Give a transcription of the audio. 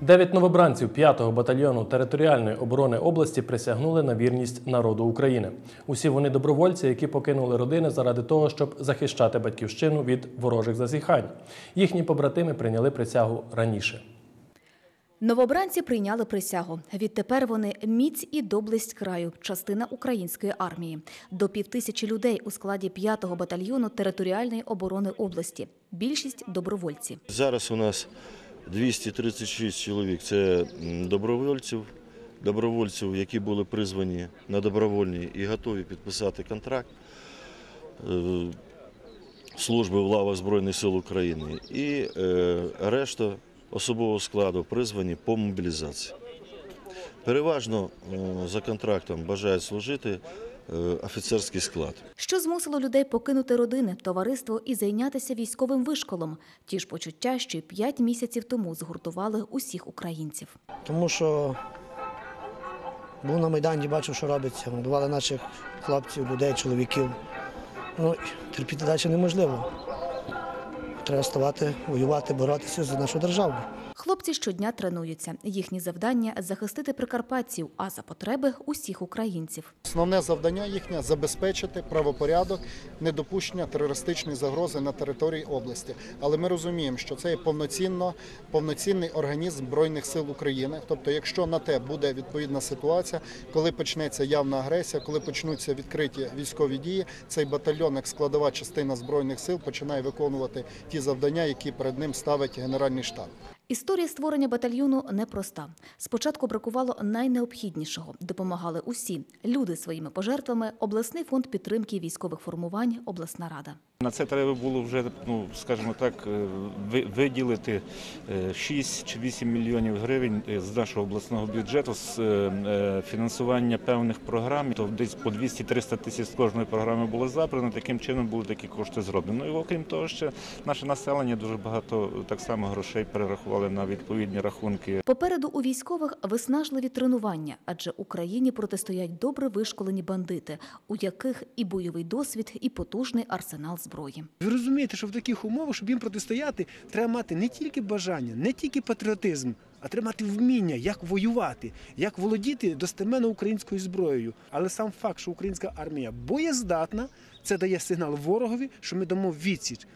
Дев'ять новобранців 5-го батальйону територіальної оборони області присягнули на вірність народу України. Усі вони добровольці, які покинули родини заради того, щоб захищати батьківщину від ворожих зазіхань. Їхні побратими прийняли присягу раніше. Новобранці прийняли присягу. Відтепер вони міць і доблесть краю, частина української армії. До півтисячі людей у складі 5-го батальйону територіальної оборони області. Більшість добровольці. Зараз у нас 236 чоловік. Це добровольців, добровольців, які були призвані на добровольні і готові підписати контракт е, служби в лавах Збройних сил України. І е, решта особового складу призвані по мобілізації. Переважно е, за контрактом бажають служити офіцерський склад. Що змусило людей покинути родини, товариство і зайнятися військовим вишколом? Ті ж почуття, що й п'ять місяців тому згуртували усіх українців. Тому що був на Майдані, бачив, що робиться. Годували наших хлопців, людей, чоловіків. Ну, терпіти далі неможливо. Треба ставати, воювати, боротися за нашу державу. Хлопці щодня тренуються. Їхні завдання захистити прикарпатців, а за потреби усіх українців. Основне завдання їхнє забезпечити правопорядок, недопущення терористичної загрози на території області. Але ми розуміємо, що це є повноцінно повноцінний організм збройних сил України. Тобто, якщо на те буде відповідна ситуація, коли почнеться явна агресія, коли почнуться відкриті військові дії, цей батальйон, як складова частина збройних сил, починає виконувати ті завдання, які перед ним ставить Генеральний штаб. Історія створення батальйону непроста. Спочатку бракувало найнеобхіднішого. Допомагали усі люди своїми пожертвами, обласний фонд підтримки військових формувань, обласна рада. На це треба було вже, ну скажімо так, е, виділити е, 6 чи 8 мільйонів гривень е, з нашого обласного бюджету з е, е, фінансування певних програм. То десь по 200-300 тисяч з кожної програми було забрано. Таким чином були такі кошти зроблені. Ну і окрім того, ще наше населення дуже багато е, так само грошей перерахували на відповідні рахунки Попереду у військових виснажливі тренування, адже Україні протистоять добре вишколені бандити, у яких і бойовий досвід, і потужний арсенал зброї. Ви розумієте, що в таких умовах, щоб їм протистояти, треба мати не тільки бажання, не тільки патріотизм, а треба мати вміння, як воювати, як володіти достеменно українською зброєю. Але сам факт, що українська армія боєздатна, це дає сигнал ворогові, що ми дамо відсіч.